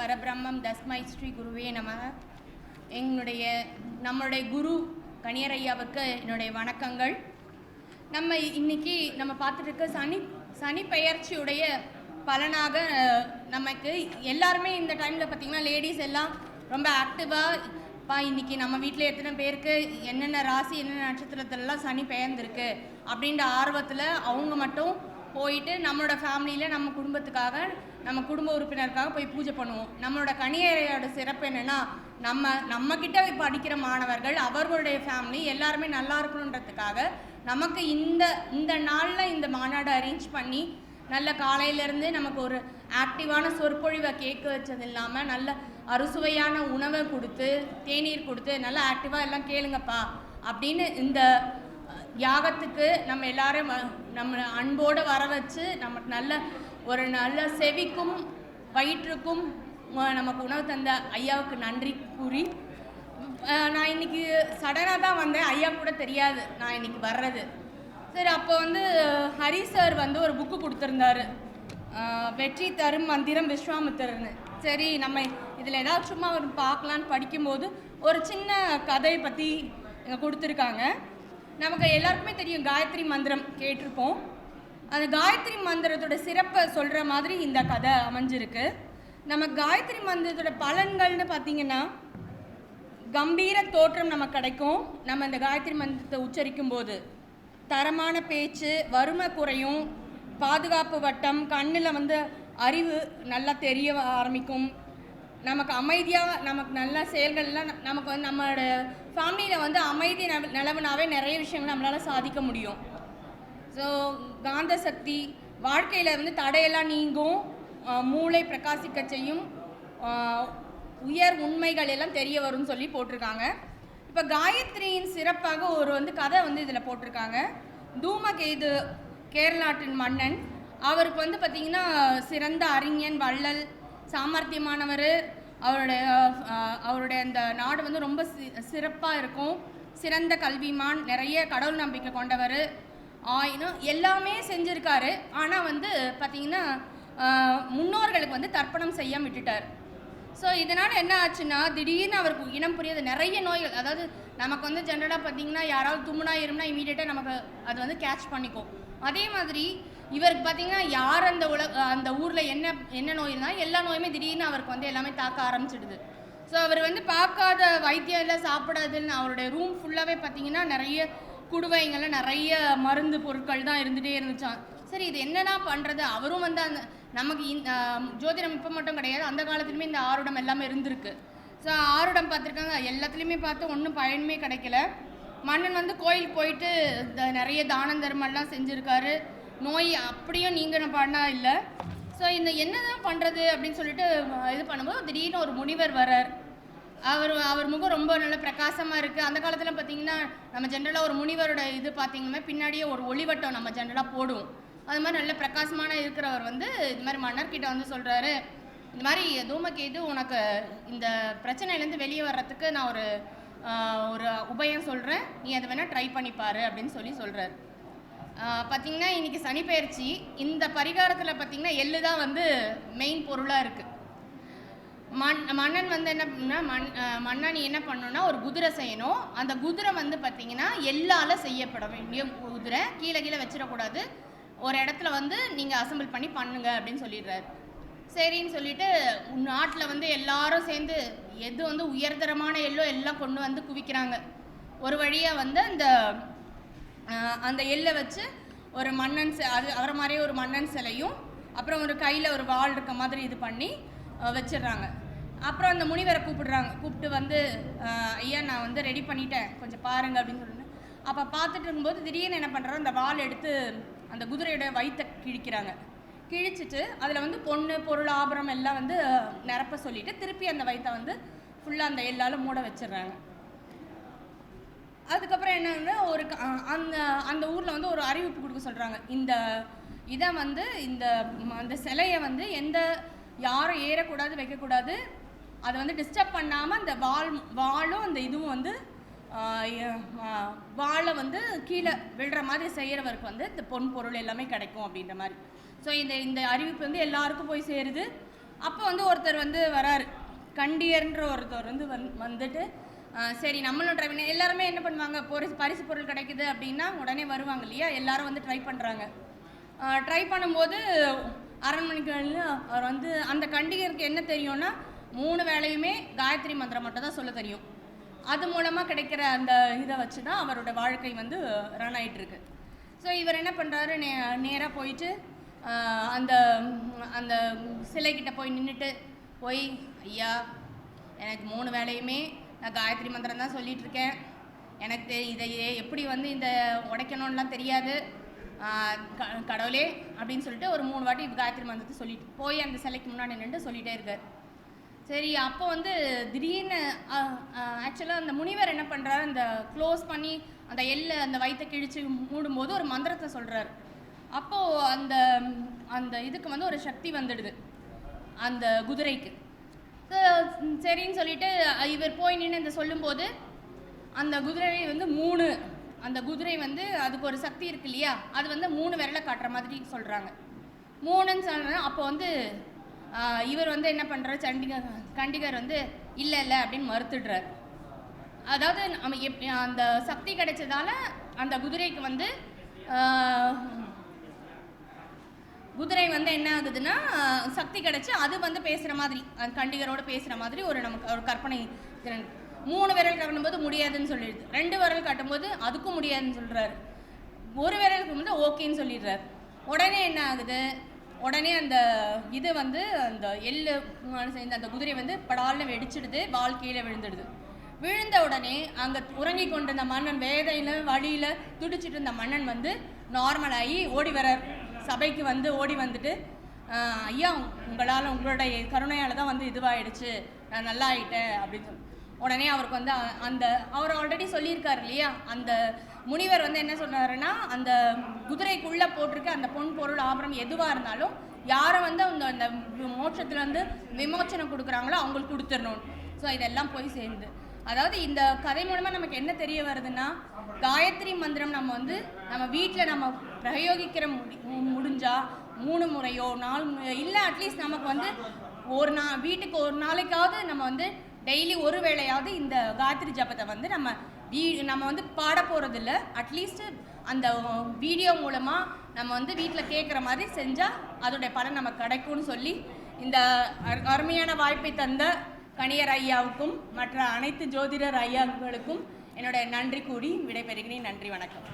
பரபிரம்மம் தஸ்மை ஸ்ரீ குருவே நம எங்களுடைய நம்மளுடைய குரு கணியரையாவுக்கு என்னுடைய வணக்கங்கள். நம்ம இன்னைக்கு நம்ம பார்த்துட்டு இருக்க சனி சனி பெயர்ச்சியுடைய பலனாக நமக்கு எல்லாருமே இந்த டைமில் பார்த்தீங்கன்னா லேடிஸ் எல்லாம் ரொம்ப ஆக்டிவாக பா இன்னைக்கு நம்ம வீட்டில் எத்தனை பேருக்கு என்னென்ன ராசி என்னென்ன நட்சத்திரத்திலலாம் சனி பெயர்ந்திருக்கு அப்படின்ற ஆர்வத்தில் அவங்க மட்டும் போயிட்டு நம்மளோட ஃபேமிலியில் நம்ம குடும்பத்துக்காக நம்ம குடும்ப உறுப்பினருக்காக போய் பூஜை பண்ணுவோம். நம்மளோட கணியறையோட சிறப்பு என்னென்னா நம்ம நம்மக்கிட்ட படிக்கிற மாணவர்கள் அவர்களுடைய ஃபேமிலி எல்லாருமே நல்லா இருக்கணுன்றதுக்காக நமக்கு இந்த இந்த நாளில் இந்த மாநாடு அரேஞ்ச் பண்ணி நல்ல காலையிலேருந்து நமக்கு ஒரு ஆக்டிவான சொற்பொழிவை கேட்க வச்சது இல்லாமல் நல்ல அறுசுவையான உணவை கொடுத்து தேநீர் கொடுத்து நல்லா ஆக்டிவாக எல்லாம் கேளுங்கப்பா அப்படின்னு இந்த யாகத்துக்கு நம்ம எல்லாரும் நம்ம அன்போடு வர வச்சு நமக்கு நல்ல ஒரு நல்ல செவிக்கும் வயிற்றுக்கும் நமக்கு உணவு தந்த ஐயாவுக்கு நன்றி கூறி நான் இன்னைக்கு சடனாக தான் வந்தேன். ஐயா கூட தெரியாது நான் இன்னைக்கு வர்றது. சரி அப்போ வந்து ஹரி சார் வந்து ஒரு புக்கு கொடுத்துருந்தாரு. வெற்றி தரும் மந்திரம் விஸ்வாமித்திரன்னு சரி நம்ம இதில் ஏதாவது சும்மா ஒரு பார்க்கலான்னு படிக்கும்போது ஒரு சின்ன கதையை பற்றி இங்கே கொடுத்துருக்காங்க. நமக்கு எல்லாருக்குமே தெரியும் காயத்ரி மந்திரம் கேட்டிருப்போம். அந்த காயத்ரி மந்திரத்தோட சிறப்பை சொல்கிற மாதிரி இந்த கதை அமைஞ்சிருக்கு. நம்ம காயத்ரி மந்திரத்தோட பலன்கள்னு பார்த்தீங்கன்னா கம்பீர தோற்றம் நமக்கு கிடைக்கும். நம்ம இந்த காயத்ரி மந்திரத்தை உச்சரிக்கும் போது தரமான பேச்சு வறுமை குறையும் பாதுகாப்பு வட்டம் கண்ணில் வந்து அறிவு நல்லா தெரிய ஆரம்பிக்கும். நமக்கு அமைதியாக நமக்கு நல்ல செயல்கள்லாம் நமக்கு வந்து நம்மளோட ஃபேமிலியில் வந்து அமைதி நில- நிலவுனாவே நிறைய விஷயங்கள் நம்மளால் சாதிக்க முடியும். ஸோ காந்த சக்தி வாழ்க்கையில் வந்து தடையெல்லாம் நீங்கும். மூளை பிரகாசிக்க செய்யும். உயர் உண்மைகள் எல்லாம் தெரிய வரும்னு சொல்லி போட்டிருக்காங்க. இப்போ காயத்ரியின் சிறப்பாக ஒரு வந்து கதை வந்து இதில் போட்டிருக்காங்க. தூமகேது கேரளாட்டின் மன்னன். அவருக்கு வந்து பார்த்திங்கன்னா சிறந்த அறிஞன் வள்ளல் சாமர்த்தியமானவர். அவருடைய அவருடைய அந்த நாடு வந்து ரொம்ப சி சிறப்பாக இருக்கும். சிறந்த கல்விமான் நிறைய கடவுள் நம்பிக்கை கொண்டவர். ஆயினும் எல்லாமே செஞ்சுருக்காரு. ஆனால் வந்து பார்த்திங்கன்னா முன்னோர்களுக்கு வந்து தர்ப்பணம் செய்ய விட்டுட்டார். ஸோ இதனால் என்ன ஆச்சுன்னா திடீர்னு அவருக்கு இனம் புரியாத. நிறைய நோய்கள் அதாவது நமக்கு வந்து ஜென்ரலாக பார்த்தீங்கன்னா யாராவது தும்முனா இருமுனா இமீடியட்டாக நமக்கு அது வந்து கேட்ச் பண்ணிக்கும். அதே மாதிரி இவருக்கு பார்த்தீங்கன்னா யார் அந்த உலக அந்த ஊரில் என்ன என்ன நோய் இருந்தாலும் எல்லா நோயுமே திடீர்னு அவருக்கு வந்து எல்லாமே தாக்க ஆரம்பிச்சிடுது. ஸோ அவர் வந்து பார்க்காத வைத்தியம் எல்லாம் சாப்பிடாதுன்னு அவருடைய ரூம் ஃபுல்லாகவே பார்த்தீங்கன்னா நிறைய குடுவைங்கள்லாம் நிறைய மருந்து பொருட்கள் தான் இருந்துகிட்டே இருந்துச்சான் சரி இது என்னடா பண்ணுறது அவரும் வந்து அந்த நமக்கு இந்த ஜோதிடம் இப்போ மட்டும் கிடையாது. அந்த காலத்துலையுமே இந்த ஆருடம் எல்லாமே இருந்திருக்கு. ஸோ ஆருடம் பார்த்துருக்காங்க எல்லாத்துலேயுமே பார்த்து ஒன்றும் பயனுமே கிடைக்கல. மன்னன் வந்து கோயிலுக்கு போயிட்டு த- நிறைய தான தர்மம்லாம் செஞ்சுருக்காரு. நோய் அப்படியும் நீங்கள் பாடினா இல்லை. ஸோ இந்த என்னதான் பண்ணுறது அப்படின்னு சொல்லிட்டு இது பண்ணும்போது திடீர்னு ஒரு முனிவர் வரார் அவர் அவர் முகம் ரொம்ப நல்ல பிரகாசமாக இருக்குது அந்த காலத்தில் பார்த்தீங்கன்னா நம்ம ஜென்ரலாக ஒரு முனிவரோட இது பார்த்தீங்கன்னா பின்னாடியே ஒரு ஒளிவட்டம் நம்ம ஜென்ரலாக போடுவோம். அது மாதிரி நல்ல பிரகாசமான இருக்கிறவர் வந்து இது மாதிரி மன்னர்கிட்ட வந்து சொல்கிறாரு இந்த மாதிரி தூமகேது உனக்கு இந்த பிரச்சனையிலேருந்து வெளியே வர்றதுக்கு நான் ஒரு ஒரு உபயம் சொல்கிறேன் நீ அதை வேணால் ட்ரை பண்ணிப்பாரு அப்படின்னு சொல்லி சொல்கிறார் பார்த்தீங்கன்னா இன்னைக்கு சனி இந்த பரிகாரத்தில் பார்த்தீங்கன்னா எள்ளு தான் வந்து மெயின் பொருளாக இருக்குது மண் மன்னன் வந்து என்ன பண்ணா மண் மன்னன் என்ன பண்ணணும்னா ஒரு குதிரை செய்யணும். அந்த குதிரை வந்து பார்த்தீங்கன்னா எல்லால் செய்யப்பட வேண்டிய குதிரை. கீழே கீழே வச்சிடக்கூடாது. ஒரு இடத்துல வந்து நீங்கள் அசெம்பிள் பண்ணி பண்ணுங்க அப்படின்னு சொல்லிடுறாரு. சரின்னு சொல்லிட்டு நாட்டில் வந்து எல்லாரும் சேர்ந்து எது வந்து உயர்தரமான எள்ளோ எல்லாம் கொண்டு வந்து குவிக்கிறாங்க. ஒரு வழியாக வந்து அந்த அந்த எல்லை வச்சு ஒரு மன்னன் செ- அது அவரை மாதிரியே ஒரு மன்னன் சிலையும் அப்புறம் ஒரு கையில் ஒரு வால் இருக்க மாதிரி இது பண்ணி வச்சிடுறாங்க. அப்புறம் அந்த முனிவரை கூப்பிடுறாங்க. கூப்பிட்டு வந்து ஐயா நான் வந்து ரெடி பண்ணிட்டேன். கொஞ்சம் பாருங்க அப்படின்னு சொல்லிட்டு. அப்போ பார்த்துட்டு இருக்கும்போது திடீர்னு என்ன பண்ணுறாரு அந்த வால் எடுத்து அந்த குதிரையோட வயிற்றை கிழிக்கிறாங்க. கிழிச்சிட்டு அதில் வந்து பொண்ணு பொருள் ஆபரம் எல்லாம் வந்து நிரப்ப சொல்லிட்டு திருப்பி அந்த வயிற்றை வந்து ஃபுல்லாக அந்த எல்லால மூட வச்சிடுறாங்க. அதுக்கப்புறம் என்னன்னா ஒரு க- அந்த அந்த ஊரில் வந்து ஒரு அறிவிப்பு கொடுக்க சொல்கிறாங்க இந்த இதை வந்து இந்த அந்த சிலையை வந்து எந்த யாரும் ஏறக்கூடாது வைக்கக்கூடாது. அதை வந்து டிஸ்டர்ப் பண்ணாமல் அந்த வால் வாளும் அந்த இதுவும் வந்து வாழை வந்து கீழே விழுற மாதிரி செய்கிறவருக்கு வந்து இந்த பொன் பொருள் எல்லாமே கிடைக்கும் அப்படின்ற மாதிரி. ஸோ இந்த இந்த அறிவிப்பு வந்து எல்லாருக்கும் போய் சேருது. அப்போ வந்து ஒருத்தர் வந்து வராரு. கண்டியர்ன்ற ஒருத்தர் வந்து வந் வந்துட்டு சரி நம்மளும் ட்ரை பண்ணி எல்லாருமே என்ன பண்ணுவாங்க? பரிசு பரிசு பொருள் கிடைக்குது அப்படின்னா உடனே வருவாங்க இல்லையா? எல்லாரும் வந்து ட்ரை பண்ணுறாங்க ட்ரை பண்ணும்போது அரண்மனைகளில் அவர் வந்து அந்த கண்டிகருக்கு என்ன தெரியும்னா மூணு வேலையுமே காயத்ரி மந்திரம் மட்டும் தான் சொல்ல தெரியும். அது மூலமாக கிடைக்கிற அந்த இதை வச்சு தான் அவரோட வாழ்க்கை வந்து ரன் ஆகிட்டுருக்கு ஸோ இவர் என்ன பண்ணுறாரு நே நேராக போயிட்டு அந்த அந்த சிலைக்கிட்ட போய் நின்றுட்டு போய் ஐயா எனக்கு மூணு வேலையுமே நான் காயத்ரி மந்திரம் தான் சொல்லிட்டு இருக்கேன் எனக்கு இதை எப்படி வந்து இந்த உடைக்கணும்லாம் தெரியாது. க- கடவுளே அப்படின்னு சொல்லிட்டு ஒரு மூணு வாட்டி காயத்ரி மந்திரத்தை சொல்லிட்டு போய் அந்த சிலைக்கு முன்னாடி நின்று சொல்லிட்டே இருக்கார். சரி அப்போ வந்து திடீர்னு ஆக்சுவலாக அந்த முனிவர் என்ன பண்ணுறாரு அந்த க்ளோஸ் பண்ணி அந்த எல்லை அந்த வயிற்றை கிழிச்சு மூடும்போது ஒரு மந்திரத்தை சொல்கிறாரு அப்போது அந்த அந்த இதுக்கு வந்து ஒரு சக்தி வந்துடுது. அந்த குதிரைக்கு. சரின்னு சொல்லிட்டு இவர் போய் நின்று இந்த சொல்லும்போது அந்த குதிரை வந்து மூணு. அந்த குதிரை வந்து அதுக்கு ஒரு சக்தி இருக்கு இல்லையா? அது வந்து மூணு விரலை காட்டுற மாதிரி சொல்கிறாங்க மூணுன்னு சொல்கிறேன் அப்போ வந்து இவர் வந்து என்ன பண்ணுறாரு சண்டிகர் கண்டிகர் வந்து இல்லை இல்லை அப்படின்னு மறுத்துடுறார். அதாவது நம்ம எப் அந்த சக்தி கிடைச்சதால அந்த குதிரைக்கு வந்து குதிரை வந்து என்ன ஆகுதுன்னா சக்தி கிடச்சி அது வந்து பேசுகிற மாதிரி அந்த கண்டிகரோட பேசுகிற மாதிரி ஒரு நமக்கு ஒரு கற்பனை திறன். மூணு விரல் கட்டும்போது முடியாதுன்னு சொல்லிடுது. ரெண்டு விரல் கட்டும்போது அதுக்கும் முடியாதுன்னு சொல்கிறாரு ஒரு விரல் கட்டும்போது ஓகேன்னு சொல்லிடுறாரு. உடனே என்ன ஆகுது? உடனே அந்த இது வந்து அந்த எள்ளு சேர்ந்து அந்த குதிரை வந்து படால்னு வெடிச்சிடுது வால் கீழே விழுந்துடுது. விழுந்த உடனே அங்கே உறங்கி கொண்டிருந்த மன்னன் வேதையில் வழியில் துடிச்சிட்டு இருந்த மன்னன் வந்து நார்மல் ஆகி ஓடி வரார் சபைக்கு வந்து ஓடி வந்துட்டு ஐயா உங்களால் உங்களுடைய கருணையால் தான் வந்து இதுவாயிடுச்சு. நான் நல்லா ஆயிட்டேன் அப்படின்னு சொல்லி உடனே அவருக்கு வந்து அந்த அவர் ஆல்ரெடி சொல்லியிருக்காரு இல்லையா? அந்த முனிவர் வந்து என்ன சொன்னாருன்னா அந்த குதிரைக்குள்ளே போட்டிருக்க அந்த பொன் பொருள் ஆபரணம் எதுவாக இருந்தாலும் யாரை வந்து அந்த அந்த மோட்சத்தில் வந்து விமோச்சனம் கொடுக்குறாங்களோ அவங்களுக்கு கொடுத்துடணும். ஸோ இதெல்லாம் போய் சேர்ந்து. அதாவது இந்த கதை மூலமாக நமக்கு என்ன தெரிய வருதுன்னா காயத்ரி மந்திரம் நம்ம வந்து நம்ம வீட்டில் நம்ம பிரயோகிக்கிற முடி முடிஞ்சா மூணு முறையோ நாலு முறையோ இல்லை அட்லீஸ்ட் நமக்கு வந்து ஒரு நா வீட்டுக்கு ஒரு நாளைக்காவது நம்ம வந்து டெய்லி ஒரு வேளையாவது இந்த காயத்ரி ஜபத்தை வந்து நம்ம வீ நம்ம வந்து பாட போகிறதில்ல அட்லீஸ்ட் அந்த வீடியோ மூலமாக நம்ம வந்து வீட்டில் கேட்குற மாதிரி செஞ்சால் அதோடைய பலன் நமக்கு கிடைக்கும்னு சொல்லி இந்த அரு- அருமையான வாய்ப்பை தந்த கணியர் ஐயாவுக்கும் மற்ற அனைத்து ஜோதிடர் ஐயாக்களுக்கும் என்னோட நன்றி கூடி விடைபெறுகிறேன். நன்றி வணக்கம்.